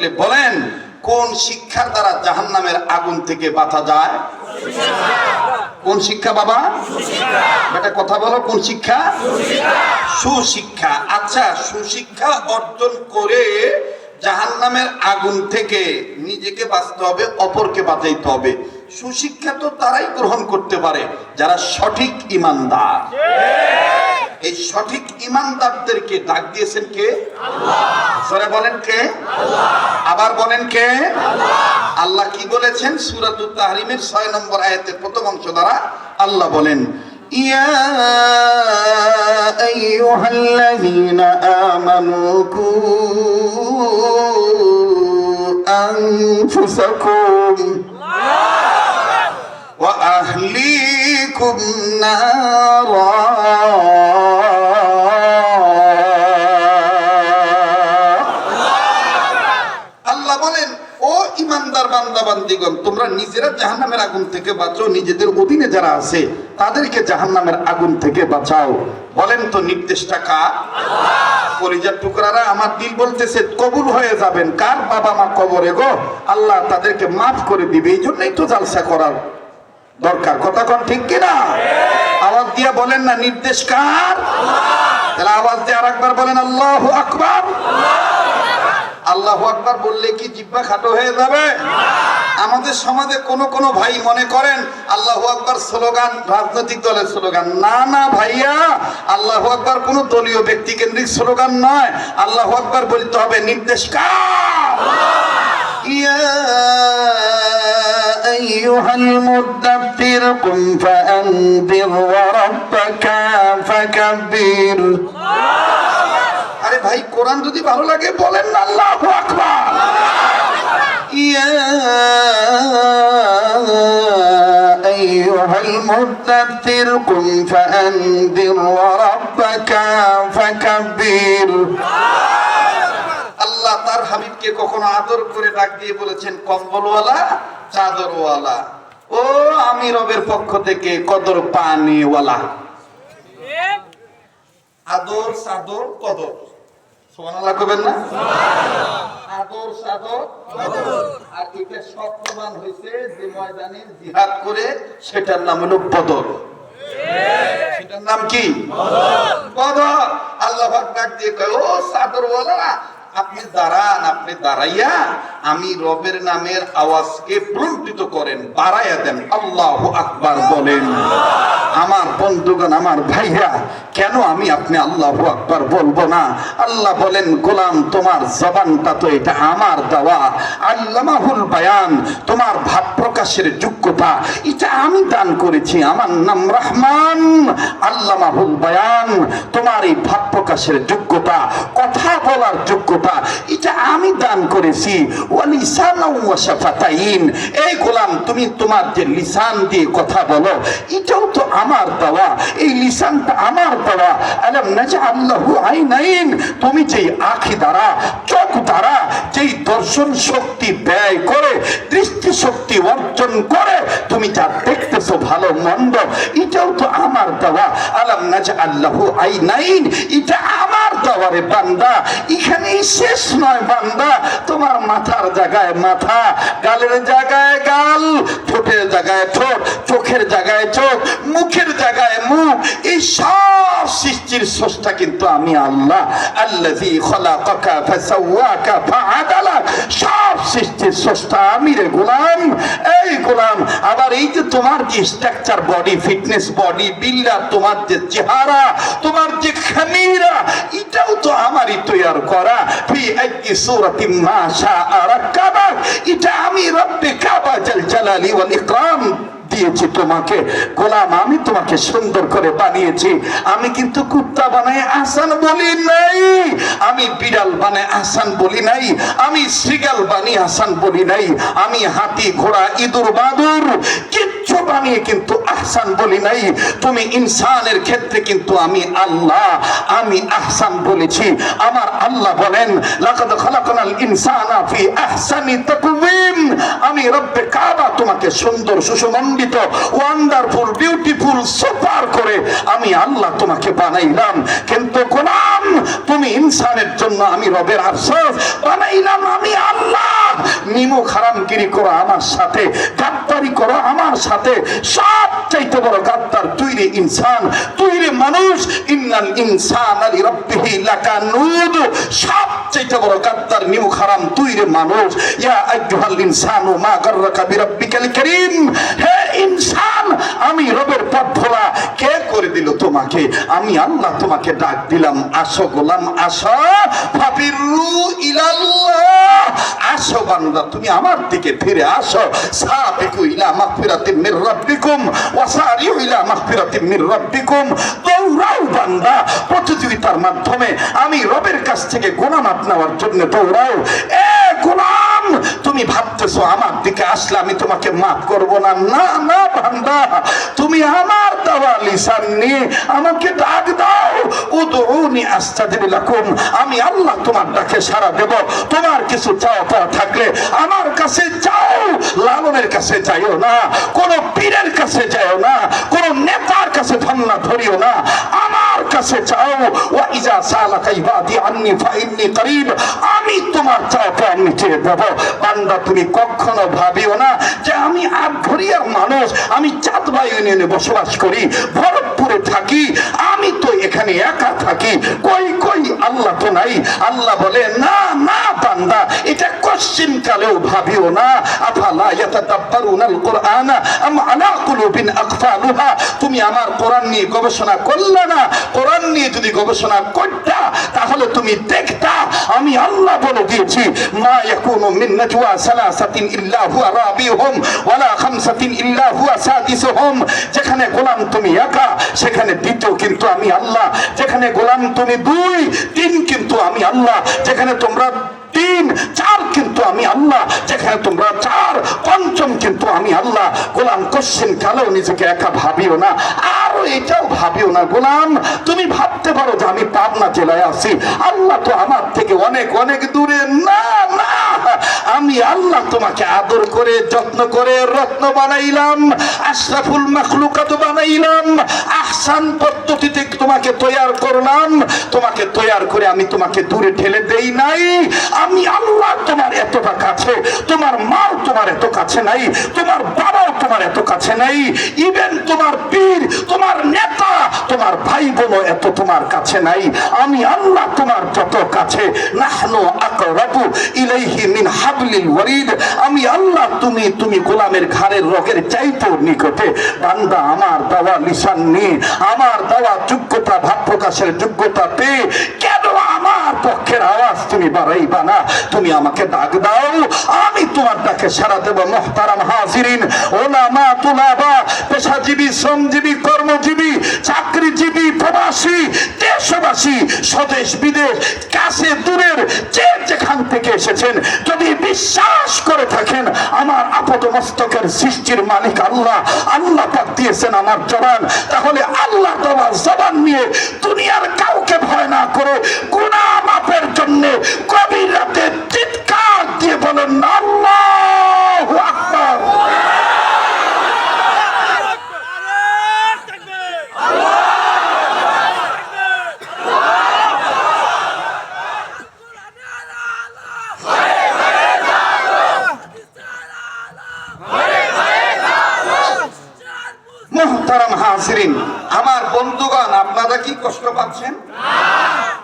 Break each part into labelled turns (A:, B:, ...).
A: থাকলে বলেন, কোন শিক্ষার দ্বারা জাহান্নামের আগুন থেকে বাঁচা যায়? কোন শিক্ষা বাবা? বেটা, কথা বলো, কোন শিক্ষা? সুশিক্ষা। আচ্ছা সুশিক্ষা অর্জন করে জাহান্নামের আগুন থেকে নিজেকে বাঁচতে হবে, অপরকে বাঁচাইতে হবে। সুশিক্ষা তো তারাই গ্রহণ করতে পারে, যারা সঠিক ইমানদার। এই সঠিক ইমানদারদেরকে ডাক দিয়েছেন কে জোরে বলেন কে আবার বলেন কে আল্লাহ কি বলেছেন সুরাতুত তাহরিমের ছয় নম্বর আয়াতের প্রথম অংশ দ্বারা আল্লাহ বলেন
B: يا أيها الذين آمنوا قوا أنفسكم وأهليكم نارا
A: আল্লাহ বলেন ও ইমানদার বান্দা বান্দিগণ তোমরা নিজেরা জাহান্নামের আগুন থেকে বাঁচো নিজেদের অধীনে যারা আছে তাদেরকে জাহান্নামের আগুন থেকে বাঁচাও বলেন তো নির্দেশটা কার পরিজার টুকরারা আমার দিল বলতেছে কবুল হয়ে যাবেন কার বাবা মা কবরে গো আল্লাহ তাদেরকে মাফ করে দিবে এই জন্যই তো জালসা করার দরকার। কথা কোন ঠিক কিনা? আওয়াজ দিয়ে বলেন না নির্দেশ কার? তাহলে আওয়াজ দিয়ে আরেকবার বলেন আল্লাহ আকবার। আল্লাহ! আকবার বললে কি জিব্বা খাটো হয়ে যাবে? আমাদের সমাজে কোন কোন ভাই মনে করেন আল্লাহ আকবার স্লোগান রাজনৈতিক দলের স্লোগান। না না ভাইয়া আল্লাহ আকবার কোন দলীয় ব্যক্তি কেন্দ্রিক স্লোগান নয়। আল্লাহ আকবার বলতে হবে নির্দেশ কার?
B: يا أيها المدثر قم فأنذر وربك فكبر
A: আরে ভাই কোরআন যদি ভালো লাগে বলেন না আল্লাহ আকবার
B: يا أيها المدثر قم فأنذر وربك فكبر
A: আল্লাহ তার হাবিবকে কখনো আদর করে ডাক দিয়ে বলেছেন, কম্বলওয়ালা, চাদরওয়ালা। ও আমি রবের পক্ষ থেকে কদর পানিওয়ালা। আদর সাদর কদর। আদর সাদর আর ময়দানে জিহাদ করে সেটার নাম হলো সেটার নাম কি? আল্লাহ ডাক দিয়ে কয়, ও সাদরওয়ালা আপনি দাঁড়ান আপনি দাঁড়াইয়া আমি রবের নামের আওয়াজকে প্রলুটিত করেন, বাড়াইয়া দেন। আল্লাহ আকবার বলেন। আমার বন্ধুগণ, আমার ভাইরা কেন আমি আপনি আল্লাহ আকবার বলব না? আল্লাহ বলেন, গোলাম, তোমার জবানটা তো এটা আমার দেওয়া। আল্লামাহুল বায়ান, তোমার ভাব প্রকাশের যোগ্যতা, এটা আমি দান করেছি। আমার নাম রহমান। আল্লামাহুল বায়ান, তোমার এই ভাব প্রকাশের যোগ্যতা, কথা বলার যোগ্যতা, এটা আমি দান করেছি। এই গোলাম, তুমি তোমার যে লিসান দিয়ে কথা বলো, এটাও তো আমার দেওয়া। এই লিসানটা আমার দেওয়া। আলাম নাজআল্লাহু আইনাইন। তুমি যেই আখি দ্বারা, চোখ দ্বারা যেই দর্শন শক্তি ব্যয় করে, দৃষ্টি শক্তি অর্জন করে, তুমি যা দেখতেছো ভালো, মন্দ, এটাও তো আমার দেওয়া। আলাম নাজআল্লাহু আইনাইন। এটা আমার দেওয়া রে বান্দা। এখানেই শেষ নয় বান্দা। তোমার মাথার জায়গায় মাথা, গালের জায়গায় গাল, ঠোঁটের জায়গায় ঠোঁট, চোখের জায়গায় চোখ, মুখের জায়গায় মুখ, এই সব সৃষ্টির স্রষ্টা কিন্তু আমি আল্লাহ। আল্লাযী খলাকাকা ফাসাওয়াকা ফাআদালাক সব সৃষ্টির স্রষ্টা আমি রে গোলাম। এই গোলাম, আবার এই যে তোমার যে structure body fitness body builder তোমার যে চেহারা, তোমার যে খামিরা, এটাও তো আমারই তৈয়ার করা। ফি আইয়ি সূরাতিন মা শাআ এটা আমি রব্বে কাবা জাল জালালি ওয়াল ইকরাম দিয়েছি তোমাকে। গোলাম, আমি তোমাকে সুন্দর করে বানিয়েছি। আমি কিন্তু কুত্তা বানায় আসান বলি নাই। আমি বিড়াল বানায় আসান বলি নাই। আমি শ্রীগাল বানিয়ে আসান বলি নাই। আমি হাতি, ঘোড়া, ইঁদুর, বাদুর কিচ্ছু বানিয়ে কিন্তু আহসান বলি নাই। তুমি ইনসানের ক্ষেত্রে কিন্তু আমি আল্লাহ, আমি আহসান বলেছি। আমার আল্লাহ বলেন, লাকাদ খালাকনাল ইনসানা ফি আহসানি তাকওয়িম। আমি রব্বে কাবা তোমাকে সুন্দর, সুসমণ্ডিত ওয়ান্ডারফুল বিউটিফুল সুপার করে আমি আল্লাহ তোমাকে বানাইলাম। কিন্তু গোলাম, তুমি ইনসানের জন্য আমি রবের আফসোস বানাইলাম আমি আল্লাহ।
B: নিমক হারামগিরি করো আমার সাথে। গাদ্দারি করো আমার সাথে। সব চাইতে বড় গাদ্দার, তুই রে ইনসান, তুই রে মানুষ। ইন্নাল ইনসান আলি রব্বিহি লাকানুদ সব চাইতে বড় গাদ্দার নিমক হারাম তুই রে মানুষ। ইয়া আইয়ুহাল ইনসানু মা গাররাকা বিরাব্বিকাল কারীম। হে ইনসান, আমি রবের পথ ভোলা। কে করে দিল তোমাকে? আমি আল্লাহ তোমাকে ডাক দিলাম। আসো গোলাম, আসো। ফাবিরু ইলাল্লাহ। আসো বান্দা, তুমি আমার দিকে ফিরে আসো। সাবিকু মির দৌড়াও বান্দা, প্রতিযোগিতার মাধ্যমে আমি রবের কাছ থেকে গুনাহ মাপ নেওয়ার জন্য দৌড়াও। এ গোলাম, তুমি ভাবতেছো আমার দিকে আসলে আমি তোমাকে মাফ করব না। না না তুমি আমার আমাকে ডাক দাও। আমি আল্লাহ তোমার ডাকে সাড়া দেব। তোমার কিছু পাওয়া থাকলে আমার কাছে যাও লালনের কাছে যাইও না, কোন পীরের কাছে যাও না, কোন নেতার কাছে ধন্না ধরিও না। আমার কাছে চাও, ওয়া ইজা সালাকা ইবাদি আন্নি ফাইন্নি করিব, আমি তোমার চাওতে আমি চেয়ে দেব। বান্দা, তুমি কখনো ভাবিও না যে আমি আটঘরিয়ার মানুষ, আমি চাঁদবা ইউনিয়নে বসবাস করি ভরতপুরে থাকি, আমি তো এখানে একা থাকি, কই কই, আল্লাহ তো নাই। আল্লাহ বলে, না না, বান্দা, এটা কোশ্চিন কালেও ভাবিও না। আফালা আম আলা কুলুবিন আকফালুহা? তুমি আমার কোরআন নিয়ে গবেষণা করলে না? কোরআন নিয়ে যদি গবেষণা করতা, তাহলে তুমি দেখতা, আমি আল্লাহ বলে দিয়েছি, মা ইয়াকুনু মিন নাজওয়া সালাসাতিন ইল্লা হুয়া রাবিহুম, ওয়ালা খামসাতিন ইল্লা হুয়া সাদিসুহুম। যেখানে গোলাম তুমি একা সেখানে দ্বিতীয় কিন্তু আমি আল্লাহ, যেখানে গোলাম তুমি দুই, তিন কিন্তু আমি আল্লাহ, যেখানে তোমরা তিন, চার কিন্তু আমি আল্লাহ, যেখানে তোমরা চার, পঞ্চম কিন্তু আমি আল্লাহ। গোলাম কোশ্চেন কালেও নিজেকে একা ভাবিও না আরও এটাও ভাবিও না, গোলাম, তুমি ভাবতে পারো যে আমি পাবনা জেলায় আছি। আল্লাহ তো আমার থেকে অনেক অনেক দূরে। না না, আমি আল্লাহ তোমাকে আদর করে, যত্ন করে রত্ন বানাইলাম, আশরাফুল মাখলুকাত বানাইলাম, আহসান পদ্ধতিতে তোমাকে তৈয়ার করলাম। তোমাকে তৈয়ার করে আমি তোমাকে দূরে ঠেলে দেই নাই। আমি আল্লাহ তোমার এতটা কাছে, তোমার মাও তোমার এত কাছে নাই, তোমার বাবাও তোমার এত কাছে নাই ইভেন তোমার পীর, তোমার নেতা, তোমার ভাই বোনও এত তোমার কাছে নাই। আমি আল্লাহ তোমার যত কাছে, নাহনু আকরাবু ইলাইহি মিন হাবলিল ওয়ারিদ আমি আল্লাহ তুমি তুমি গোলামের ঘাড়ের রগের চাইতো নিকটে। বান্দা, আমার দেওয়া লিসান নিয়ে আমার দেওয়া যোগ্যতা, ভাব প্রকাশের যোগ্যতা পেয়ে কেন আমার পক্ষের আওয়াজ তুমি বাড়াইবা না? তুমি আমাকে ডাক দাও, আমি তোমার ডাকে সারা দেব, মোহতারাম হাজিরিন, ওলামা তুলাবা, পেশাজীবী, শ্রমজীবী, কর্মজীবী, চাকরিজীবী প্রবাসী দেশবাসী, স্বদেশ, বিদেশ, কাছে দূরের যে যেখান থেকে এসেছেন, যদি বিশ্বাস করে থাকেন, আমার আপদ মস্তকের সৃষ্টির মালিক আল্লাহ আল্লাহ পাক দিয়েছেন আমার জবান, তাহলে আল্লাহ তোমার জবান নিয়ে দুনিয়ার কাউকে ভয় না করে গুনাহ মাপের জন্য কবির রাতে চিৎকার দিয়ে বলেন, আল্লাহু আকবার মোহতারাম হাজিরিন আমার বন্ধুগণ আপনারা কি কষ্ট পাচ্ছেন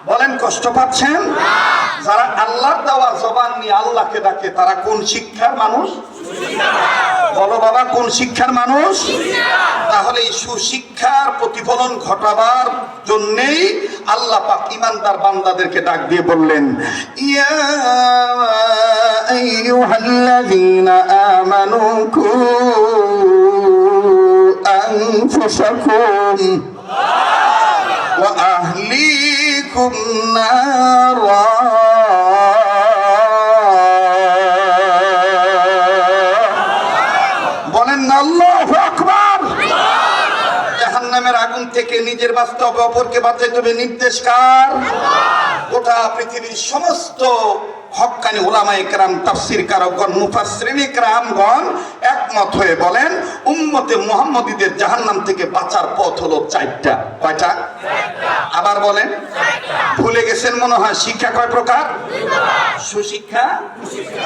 B: বলেন কষ্ট পাচ্ছেন যারা আল্লাহর দেওয়া জবান নিয়ে আল্লাহকে ডাকে তারা কোন শিক্ষার মানুষ বলো বাবা কোন শিক্ষার মানুষ তাহলে এই সুশিক্ষার প্রতিফলন ঘটাবার জন্যেই আল্লাহ পাক ইমানদার বান্দাদেরকে ডাক দিয়ে বললেন ইয়া আইয়ুহাল্লাযীনা আমানু কু أنفسكم وأهليكم نارا বলেন না আল্লাহ আকবার জাহান্নামের আগুন থেকে নিজের বাস্তব অপরকে বাঁচাইতে হবে নির্দেশ কার গোটা পৃথিবীর সমস্ত হক্কানি ওলামা একরাম, তাফসির কারকগণ, মুফাসসিরিন একরামগণ একমত হয়ে বলেন, উম্মতে মুহাম্মদীদের জাহান্নাম থেকে বাঁচার পথ হলো চারটা। কয়টা? আবার বলেন, ভুলে গেছেন মনে হয়, শিক্ষা কয় প্রকার? সুশিক্ষা,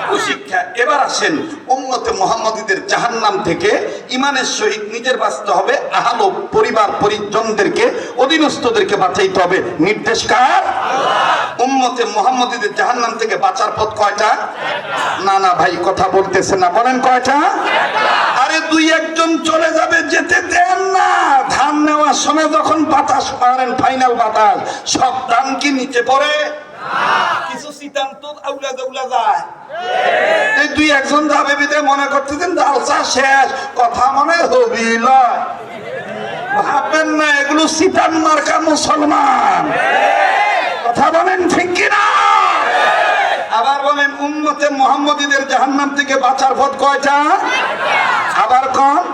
B: কুশিক্ষা। এবার আসেন, উম্মতে মোহাম্মদীদের জাহান্নাম থেকে ইমানের সহিত নিজের বাঁচতে হবে, আহালো পরিবার পরিজনদেরকে, অধীনস্থদেরকে বাঁচাইতে হবে। নির্দেশ কার? উম্মতে মোহাম্মদীদের জাহান্নাম থেকে বাঁচার পথ কয়টা? না না ভাই, কথা বলতেছে না। বলেন কয়টা? আরে দুই একজন চলে যাবে যেতে দেন না। ধান নেওয়ার সময় যখন বাতাস মারেন ফাইনাল বাতাস, সব ধান কি নিচে পড়ে? কিছু সিদ্ধান্ত এই দুই একজন মনে শেষ, কথা মনে ভাববেন না, এগুলো মুসলমান। কথা বলেন ঠিক কিনা? আবার বলেন, উম্মতে মোহাম্মদীদের জাহান্নাম থেকে বাঁচার পথ কয়টা? আবার কম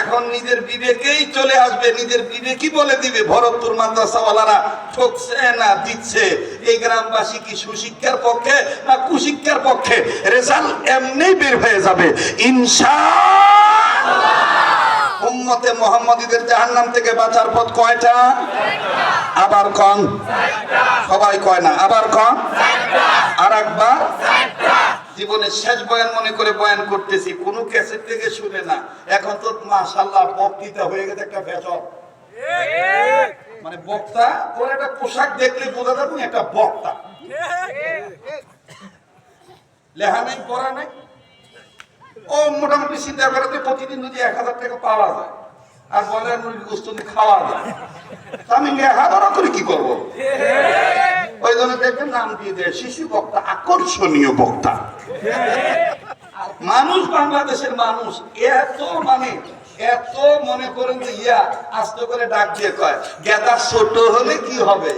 B: এখন নিজের বিবেকেই চলে আসবে, নিজের বিবেকই বলে দিবে, ভরতপুর মাদ্রাসাওয়ালারা ঠকছে না, দিচ্ছে। এই গ্রামবাসী কি সুশিক্ষার পক্ষে না কুশিক্ষার পক্ষে? রেজাল্ট এমনি বের হয়ে যাবে। ইনশা উম্মতে মোহাম্মদীদের জাহান্নাম থেকে বাঁচার পথ কয়টা? আবার কন। সবাই কয় না। আবার কন। আর একবার জীবনের শেষ বয়ান মনে করে বয়ান করতেছি। কোনো ক্যাসেট থেকে শুনে না। এখন তো মাশাল্লাহ বক্তৃতা হয়ে গেছে একটা ফ্যাশন মানে বক্তা, ওর একটা পোশাক দেখলে বোঝা যাবে একটা বক্তা। লেহা নাই পড়া নাই? ও মোটামুটি চিন্তা করে যে প্রতিদিন যদি এক হাজার টাকা পাওয়া যায়, আর বলেন মুরগি গোস্ত খাওয়া যায়। তা আমি বড় করে কি করব? ওই জন্য দেখবেন নাম দিয়ে দেয়, শিশু বক্তা, আকর্ষণীয় বক্তা। মানুষ বাংলাদেশের মানুষ, এত মানে এত মনে করেন যে ইয়া, আস্তে করে ডাক দিয়ে কয়, গেদা ছোট হলে কি হবে?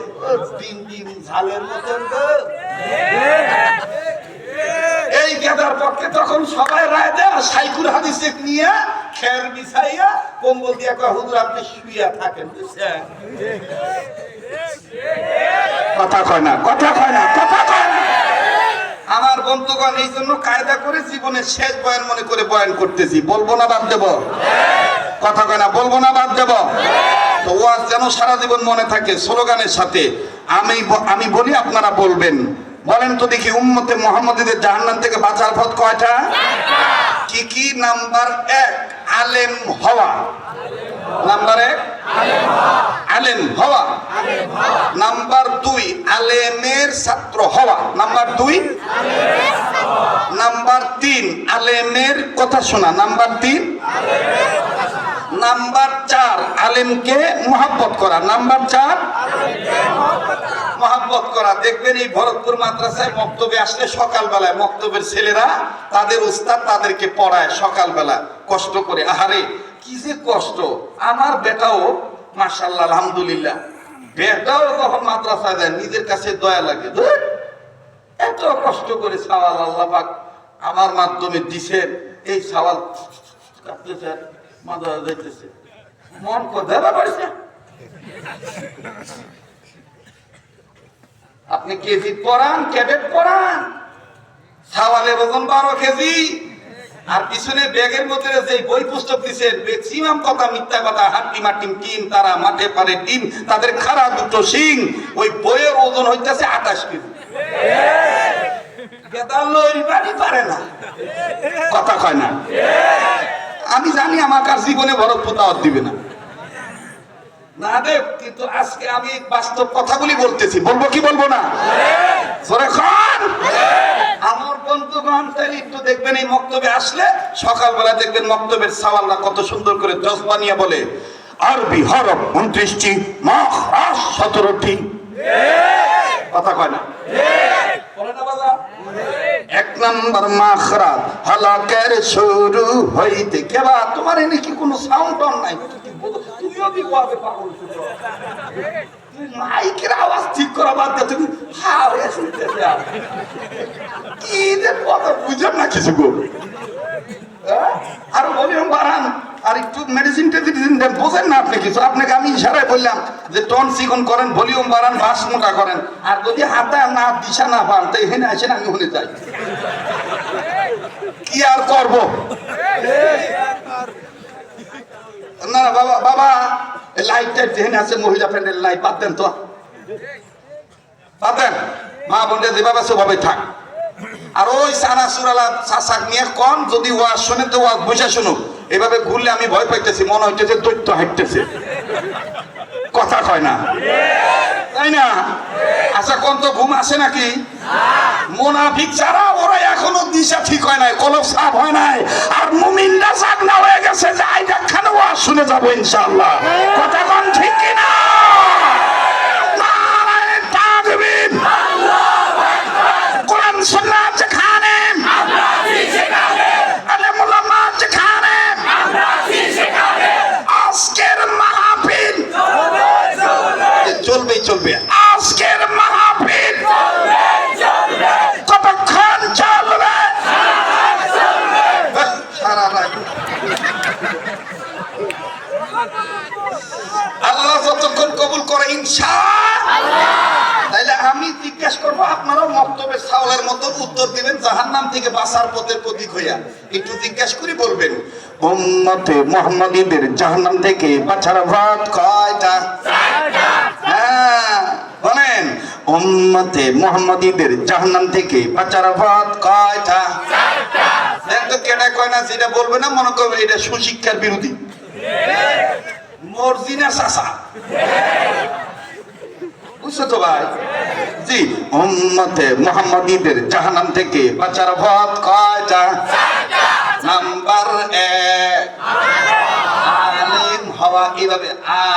B: ডিম ডিম ঝালের মতন গো। এই গেদার পক্ষে তখন সবাই রায় দেয় আর সাইকুল হাদিসে নিয়ে খের বিছাইয়া কম্বল দিয়ে কয়, হুজুর, আপনি শুইয়া থাকেন। কথা কয় না, কথা কয় না, কথা কয় না। আমার বন্ধুগণ, এই জন্য কায়দা করে জীবনের শেষ বয়ান মনে করে বয়ান করতেছি। বলব না, বাদ দেব? কথা কয় না, বলব না, বাদ দেব? তো ওয়াজ যেন সারা জীবন মনে থাকে, স্লোগানের সাথে। আমি আমি বলি, আপনারা বলবেন। বলেন তো দেখি উম্মতে মোহাম্মদীদের জাহান্নাম থেকে বাঁচার পথ কয়টা? কি কি? নাম্বার এক, আলেম হওয়া। নাম্বার এক, আলেম হওয়া। নাম্বার দুই, আলেমের ছাত্র হওয়া। নাম্বার দুই, নাম্বার তিন, আলেমের কথা শোনা। নাম্বার তিন, নাম্বার চার, আলেমকে মহাব্বত করা। নাম্বার চার মহাব্বত করা। দেখবেন এই ভরতপুর মাদ্রাসায় মক্তবে আসলে সকালবেলায় মক্তবের ছেলেরা তাদের উস্তাদ তাদেরকে পড়ায় সকালবেলা। কষ্ট করে। আহারে, কি যে কষ্ট। আমার বেটাও মাশাল্লাহ আলহামদুলিল্লাহ। বেটাও যখন মাদ্রাসায় যায়, নিজের কাছে দয়া লাগে। এত কষ্ট করে সওয়াল আল্লাহ পাক আমার মাধ্যমে দিছেন। এই সওয়াল কাঁপতেছে আর মাদ্রাসা যাইতেছে। মন কোথায় বাড়ছে আপনি কেজি পড়ান ক্যাডেট পড়ান সাওয়ালের ওজন বারো কেজি। আর পিছনে ব্যাগের মধ্যে যে বই পুস্তক দিছে ম্যাক্সিমাম কথা, মিথ্যা কথা, হাড্ডি মাটিম টিম তারা, মাঠে পারে টিম তাদের খারা দুটো সিং ওই বইয়ের ওজন হইতেছে আঠাশ কেজি। পারে না। কথা কয় না। আমি জানি আমার কার জীবনে বড় পোতাওয়াত দিবে না। কিন্তু আজকে আমি বাস্তব কথাগুলি বলতেছি। বলব কি বলব না? আমার বন্ধুগণ তাহলে একটু দেখবেন এই মক্তবে আসলে সকালবেলা দেখবেন মক্তবের সাওয়ালরা কত সুন্দর করে জজবানিয়া বলে, আরবি, হরফ, উনত্রিশটি সতেরোটি। কথা কয় না? এক নম্বর মাখরাত হালাকের শুরু হইতে কেবা তোমার এনে কি কোনো সাউন্ড নাই? তুমিও কি পাগল? তুমি মাইকের আওয়াজ ঠিক করা বাদ দিয়ে তুমি হা হয়ে শুনতেছে আর। কি যে কথা বুঝেন না কিছু গো হ্যাঁ? আর ভলিউম বাড়ান আর একটু মেডিসিন টেডিসিন দেন, বোঝেন না আপনি কিছু আপনাকে আমি ইশারায় বললাম যে, টন চিকন করেন, ভলিউম বাড়ান বাস মোটা করেন আর যদি হাতে না দিশা না পান, তো এখানে আসেন, আমি ওখানে যাই কি আর করব না না, বাবা লাইট টাইট যেখানে আছে মহিলা প্যান্ডেল লাইট বাদ দেন তো। বাদ দেন। মা বোনদের যেভাবে সেভাবে থাক। আর ওই সানাসুরালা শাসাক নিয়ে কম যদি ওয়াজ শুনে তো ওয়াজ বুঝা শুনুক। এভাবে ঘুরলে আমি ভয় পাইতেছি, মনে হইতেছে দৈত্য হাঁটতেছে। কথা কয় না? তাই না? আচ্ছা কোন তো ঘুম আসে নাকি? মোনাফিক ছাড়া ওরা এখনও দিশা ঠিক হয় নাই, কলব সাফ হয় নাই। আর মুমিনরা সাফ না হয়ে গেছে যে আইডা খানো শুনে যাব ইনশাল্লাহ কথা কন ঠিক কিনা নারায়ে তাকবীর কোরআন সুন্নাত যেখানে আলেম উলামা যেখানে আজকের মাহফিল চলবে চলবে আজকের মাহফিল কতক্ষণ চলবে সারা রাত আল্লাহ যতক্ষণ কবুল করে ইনশা তাইলে আমি জিজ্ঞাসা করব আপনারাও মক্তবের সাওলের মতো উত্তর দিবেন জাহান্নাম থেকে বাঁচার পথের প্রতীক হইয়া। একটু জিজ্ঞাসা করে বলবেন উম্মতে মোহাম্মদীদের জাহান্নাম থেকে বাঁচার ভাত কয়টা? হ্যাঁ বলেন উম্মতে মোহাম্মদীদের জাহান্নাম থেকে বাঁচার ভাত কয়টা? একটু কেটা কয় না যেটা বলবে না মনে করবে এটা সুশিক্ষার বিরোধী। মর্জিনা চাষা বুঝছ তো ভাই? জি, উম্মতে মোহাম্মদীদের জাহান্নাম থেকে বাঁচার পথ কয়টা? নাম্বার এক, আলেম হওয়া এইভাবে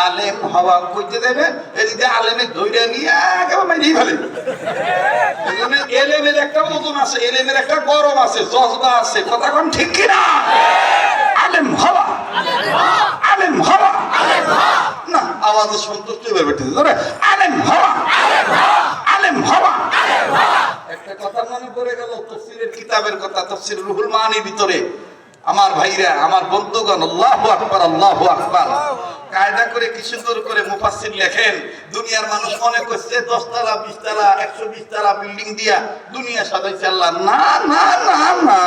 B: আলেম হওয়া কইতে দেবে? এদিকে আলেমে ধৈর্য নিয়ে একেবারে মাইরেই ফেলে। এলেমের একটা ওজন আছে, এলেমের একটা গরম আছে, জজবা আছে, কথা কোন ঠিক কিনা? আলেম হওয়া আলেম হওয়া। না আওয়াজে সন্তুষ্ট আলেম আলেম একটা কথা মনে পড়ে গেল কিতাবের কথা রুহুল মানির ভিতরে। আমার ভাইরা, আমার বন্ধুগণ, আল্লাহু আকবার আল্লাহু আকবার। কায়দা করে কি সুন্দর করে মুফাসসির লেখেন, দুনিয়ার মানুষ মনে করছে দশতলা, বিশতলা, একশো বিশতলা বিল্ডিং দিয়া দুনিয়া সাজাইছে আল্লাহ। না না না না।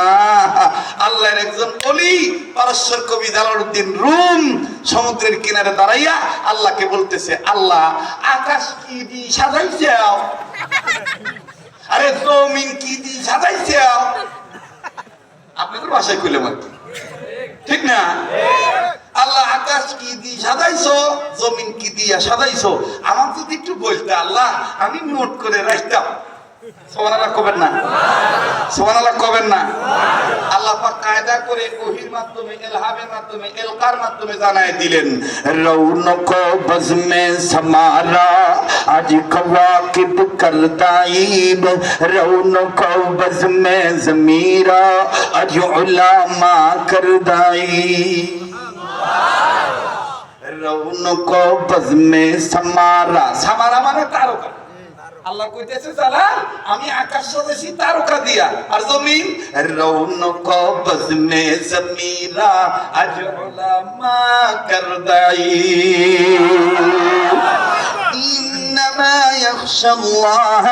B: অলি কবি রুম সমুদ্রের কিনারে দাঁড়াইয়া আল্লাহকে বলতেছে, আল্লাহ, আকাশ কি সাজাইছে আরে জমিন কি সাজাইছে আপনাদের বাসায় কইলাম আর ঠিক না? আল্লাহ, আকাশ কি দি সাজাইছো? জমিন কি দিয়া সাজাইছো? আমার যদি একটু বলতে, আল্লাহ, আমি নোট করে রাখতাম। সোমানাল্লাহ কবেন না? সোমানাল্লাহ কবেন না? আল্লাহ কায়দা করে ওহির মাধ্যমে এলহামের মাধ্যমে এলকার মাধ্যমে জানায় দিলেন, রৌনক বজমে সমারা, আজ কওয়াকিব করদাইব রৌনক বজমে জমীরা, আজ উলামা করদাই। রৌনক বজমে সমারা, সামারা মানে তারকা। আল্লাহ কইতেছে জালা আমি আকাশ সদেশি তারকা দিয়া, আর জমিন রৌনক বজমে জমিরা, আজ উলামা করদাই। ইন্নামা يخشى الله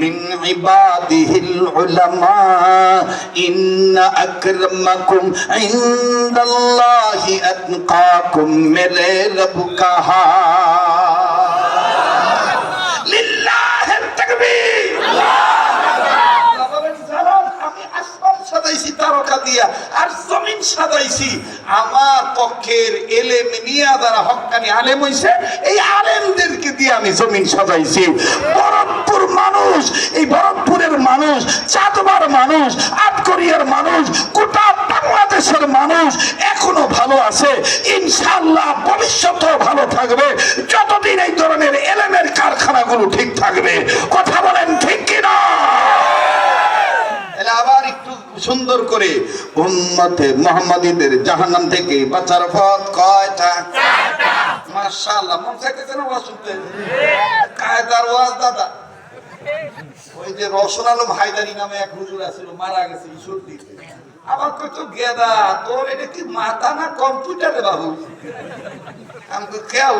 B: من عباده العلماء إن أكرمكم عند الله أتقاكم মেরে رب সাজাইছি তারকা দিয়া, আর জমিন সাজাইছি। আমার পক্ষের এলেম নিয়া যারা হক্কানি আলেম হইছে, এই আলেমদেরকে দিয়ে আমি জমিন সাজাইছি। বরফপুর মানুষ, এই বরফপুরের মানুষ চাঁদবার মানুষ, আটকরিয়ার মানুষ, গোটা বাংলাদেশের মানুষ এখনও ভালো আছে। ইনশাআল্লাহ ভবিষ্যতেও ভালো থাকবে। যতদিন এই ধরনের এলেমের কারখানাগুলো ঠিক থাকবে, কথা বলেন ঠিক কিনা তাহলে আবার একটু সুন্দর করে উম্মতে মোহাম্মদীদের জাহান্নাম থেকে বাঁচার পথ কয়টা? মাশাআল্লাহ মন চাইতেছে না ওয়াজ শুনতে? কায়দার ওয়াজ দাদা। ওই যে রসুল আলম হায়দারি নামে এক হুজুর আছিল মারা গেছে দিতে। আবার কই তো গেদা তোর এটা কি মাথা না কম্পিউটারে বাবু? আমি তো খেয়া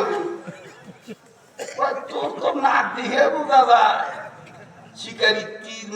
B: তোর তো নাক দিয়ে বোঝা যায় শিকারি তীর